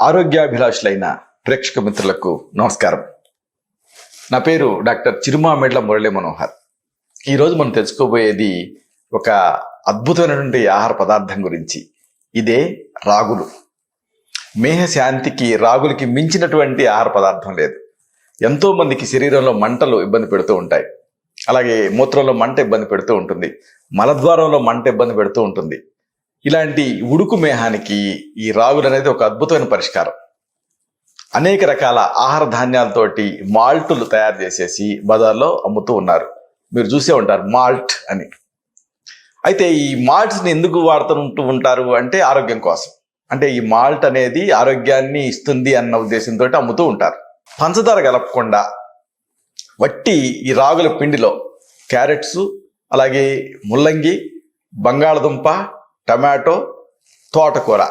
ఆరోగ్యాభిలాషులైన ప్రేక్షక మిత్రులకు నమస్కారం. నా పేరు డాక్టర్ చిరుమామెడ్ల మురళీ మనోహర్. ఈరోజు మనం తెలుసుకోబోయేది ఒక అద్భుతమైనటువంటి ఆహార పదార్థం గురించి. ఇదే రాగులు. మేహ శాంతికి రాగులకి మించినటువంటి ఆహార పదార్థం లేదు. ఎంతో మందికి శరీరంలో మంటలు ఇబ్బంది పెడుతూ ఉంటాయి. అలాగే మూత్రంలో మంట ఇబ్బంది పెడుతూ ఉంటుంది. మలద్వారంలో మంట ఇబ్బంది పెడుతూ ఉంటుంది. ఇలాంటి ఉడుకు మేహానికి ఈ రాగులు అనేది ఒక అద్భుతమైన పరిష్కారం. అనేక రకాల ఆహార ధాన్యాలతోటి మాల్టులు తయారు చేసేసి బజార్లో అమ్ముతూ ఉన్నారు. మీరు చూసే ఉంటారు మాల్ట్ అని. అయితే ఈ మాల్ట్స్ని ఎందుకు వాడుతూ ఉంటారు అంటే ఆరోగ్యం కోసం. అంటే ఈ మాల్ట్ అనేది ఆరోగ్యాన్ని ఇస్తుంది అన్న ఉద్దేశంతో అమ్ముతూ ఉంటారు. పంచదార కలపకుండా వట్టి ఈ రాగుల పిండిలో క్యారెట్స్ అలాగే ముల్లంగి బంగాళదుంప టమాటో తోటకూర.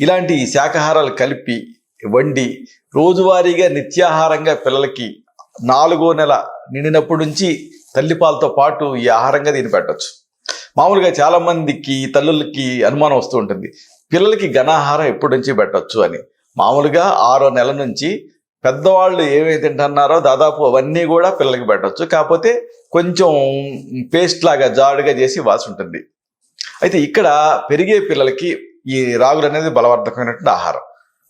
ఇలాంటి శాకాహారాలు కలిపి వండి రోజువారీగా నిత్యాహారంగా పిల్లలకి నాలుగో నెల నిండినప్పటి నుంచి తల్లిపాలతో పాటు ఈ ఆహారంగా దీన్ని పెట్టచ్చు. మామూలుగా చాలామందికి తల్లులకి అనుమానం వస్తూ ఉంటుంది. పిల్లలకి ఘనాహారం ఎప్పటి నుంచి పెట్టచ్చు అని. మామూలుగా ఆరో నెల నుంచి పెద్దవాళ్ళు ఏమేమి తింటున్నారో దాదాపు అవన్నీ కూడా పిల్లలకి పెట్టచ్చు. కాకపోతే కొంచెం పేస్ట్ లాగా జాడుగా చేసి వాసి ఉంటుంది. అయితే ఇక్కడ పెరిగే పిల్లలకి ఈ రాగులు అనేది బలవర్ధకమైనటువంటి ఆహారం.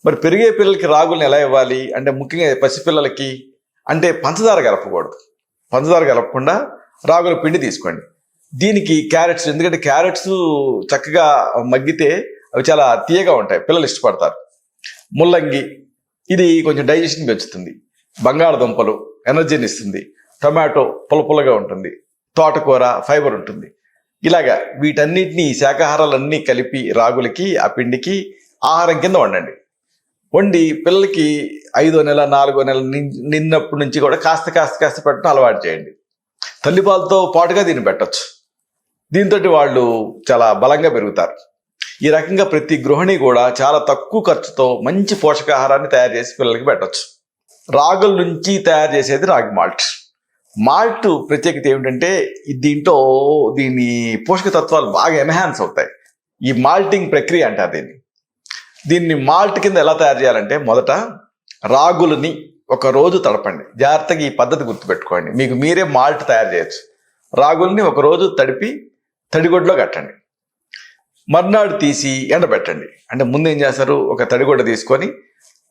మరి పెరిగే పిల్లలకి రాగులను ఎలా ఇవ్వాలి? అంటే ముఖ్యంగా పసిపిల్లలకి అంటే పంచదార కలపకూడదు. పంచదార కలపకుండా రాగుల పిండి తీసుకోండి. దీనికి క్యారెట్స్ ఎందుకంటే క్యారెట్స్ చక్కగా మగ్గితే అవి చాలా తీయగా ఉంటాయి. పిల్లలు ఇష్టపడతారు. ముల్లంగి ఇది కొంచెం డైజెషన్ పెంచుతుంది బంగాళదుంపలు ఎనర్జీని ఇస్తుంది. టొమాటో పులపులగా ఉంటుంది. తోటకూర ఫైబర్ ఉంటుంది. ఇలాగా వీటన్నిటిని శాకాహారాలన్నీ కలిపి రాగులకి ఆ పిండికి ఆహారం కింద వండండి. వండి పిల్లలకి ఐదో నెల నాలుగో నెల నిన్నప్పటి నుంచి కూడా కాస్త కాస్త కాస్త పెట్టడం అలవాటు చేయండి. తల్లిపాలతో పాటుగా దీన్ని పెట్టచ్చు. దీంతో వాళ్ళు చాలా బలంగా పెరుగుతారు. ఈ రకంగా ప్రతి గృహిణి కూడా చాలా తక్కువ ఖర్చుతో మంచి పోషకాహారాన్ని తయారు చేసి పిల్లలకి పెట్టచ్చు. రాగుల నుంచి తయారు చేసేది రాగి మాల్ట్. మాల్ట్ ప్రత్యేకత ఏమిటంటే దీంట్లో దీని పోషక తత్వాలు బాగా ఎన్హాన్స్ అవుతాయి. ఈ మాల్టింగ్ ప్రక్రియ అంటారు దీన్ని. దీన్ని మాల్ట్ కింద ఎలా తయారు చేయాలంటే మొదట రాగులని ఒక రోజు తడపండి. జాగ్రత్తగా ఈ పద్ధతి గుర్తుపెట్టుకోండి. మీకు మీరే మాల్ట్ తయారు చేయొచ్చు. రాగుల్ని ఒక రోజు తడిపి తడిగొడ్లో కట్టండి. మర్నాడు తీసి ఎండబెట్టండి. అంటే ముందు ఏం చేస్తారు? ఒక తడిగొడ్డ తీసుకొని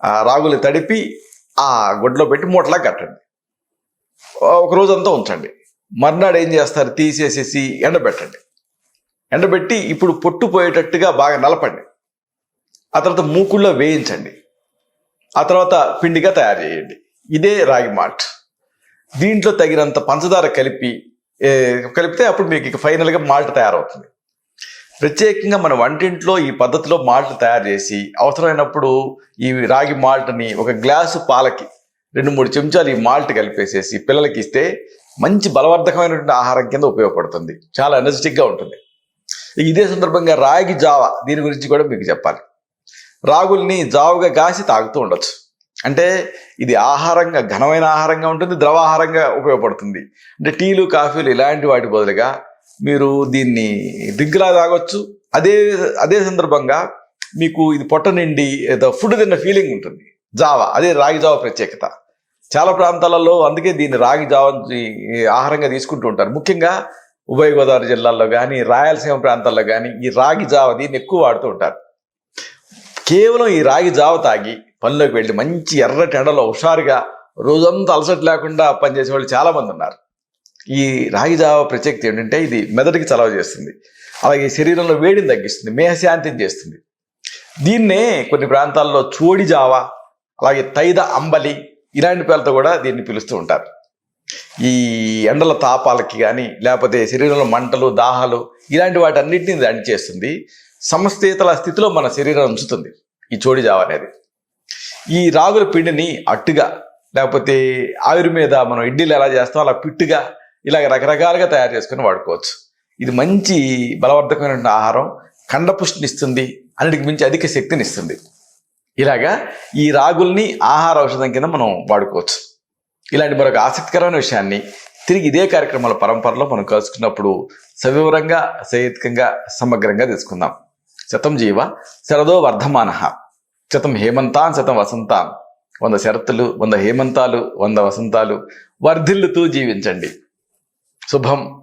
ఆ రాగులు తడిపి ఆ గుడ్లో పెట్టి మూటలా కట్టండి. ఒక రోజంతా ఉంచండి. మర్నాడు ఏం చేస్తారు? తీసేసేసి ఎండబెట్టండి. ఎండబెట్టి ఇప్పుడు పొట్టు పోయేటట్టుగా బాగా నలపండి. ఆ తర్వాత మూకుల్లో వేయించండి. ఆ తర్వాత పిండిగా తయారు చేయండి. ఇదే రాగి మాల్ట్. దీంట్లో తగినంత పంచదార కలిపి కలిపితే అప్పుడు మీకు ఇక ఫైనల్గా మాల్ట్ తయారవుతుంది. ప్రత్యేకంగా మన వంటింట్లో ఈ పద్ధతిలో మాల్ట్ తయారు చేసి అవసరమైనప్పుడు ఈ రాగి మాల్ట్ని ఒక గ్లాసు పాలకి రెండు మూడు చెంచాలు ఈ మాల్ట్ కలిపేసేసి పిల్లలకి ఇస్తే మంచి బలవర్ధకమైనటువంటి ఆహారం కింద ఉపయోగపడుతుంది. చాలా ఎనర్జెటిక్గా ఉంటుంది. ఇదే సందర్భంగా రాగి జావ దీని గురించి కూడా మీకు చెప్పాలి. రాగుల్ని జావుగా కాసి తాగుతూ ఉండొచ్చు. అంటే ఇది ఆహారంగా ఘనమైన ఆహారంగా ఉంటుంది ద్రవాహారంగా ఉపయోగపడుతుంది. అంటే టీలు కాఫీలు ఇలాంటి వాటి బదులుగా మీరు దీన్ని దిగ్గులా తాగొచ్చు. అదే అదే సందర్భంగా మీకు ఇది పొట్ట నిండి ఏదో ఫుడ్ తిన్న ఫీలింగ్ ఉంటుంది. జావా అదే రాగి జావ ప్రత్యేకత. చాలా ప్రాంతాలలో అందుకే దీన్ని రాగి జావ ఆహారంగా తీసుకుంటూ ఉంటారు. ముఖ్యంగా ఉభయ గోదావరి జిల్లాల్లో కానీ రాయలసీమ ప్రాంతాల్లో కానీ ఈ రాగి జావ దీన్ని ఎక్కువ వాడుతూ ఉంటారు. కేవలం ఈ రాగి జావ తాగి పనిలోకి వెళ్ళి మంచి ఎర్రటి ఎండలో హుషారుగా రోజంతా అలసట లేకుండా పనిచేసే వాళ్ళు చాలామంది ఉన్నారు. ఈ రాగి జావ ప్రత్యేకత ఏంటంటే ఇది మెదడుకి చలవ చేస్తుంది. అలాగే శరీరంలో వేడిని తగ్గిస్తుంది మేహశాంతిని చేస్తుంది. దీన్నే కొన్ని ప్రాంతాల్లో చోడి జావ అలాగే తైద అంబలి ఇలాంటి పేర్లతో కూడా దీన్ని పిలుస్తూ ఉంటారు. ఈ ఎండల తాపాలకి కానీ లేకపోతే శరీరంలో మంటలు దాహాలు ఇలాంటి వాటి అన్నింటినీ దాడి అణిచేస్తుంది. సమస్థితుల స్థితిలో మన శరీరం ఉంచుతుంది ఈ చోడి జావ అనేది. ఈ రాగుల పిండిని అట్టుగా లేకపోతే ఆవిరి మీద మనం ఇడ్లీలు ఎలా చేస్తాం అలా పిట్టుగా ఇలాగ రకరకాలుగా తయారు చేసుకుని వాడుకోవచ్చు. ఇది మంచి బలవర్ధకమైన ఆహారం కండపుష్టినిస్తుంది అన్నిటికి మించి అధిక శక్తిని ఇస్తుంది ఇలాగా ఈ రాగుల్ని ఆహార ఔషధం కింద మనం వాడుకోవచ్చు. ఇలాంటి మరొక ఆసక్తికరమైన విషయాన్ని తిరిగి ఇదే కార్యక్రమాల పరంపరలో మనం కలుసుకున్నప్పుడు సవివరంగా సహేతుకంగా సమగ్రంగా తీసుకుందాం. శతం జీవ శరదో వర్ధమాన. శతం హేమంతాన్ శతం వసంతాన్. వంద శరత్తులు వంద హేమంతాలు వంద వసంతాలు వర్ధిల్లుతూ జీవించండి. శుభం.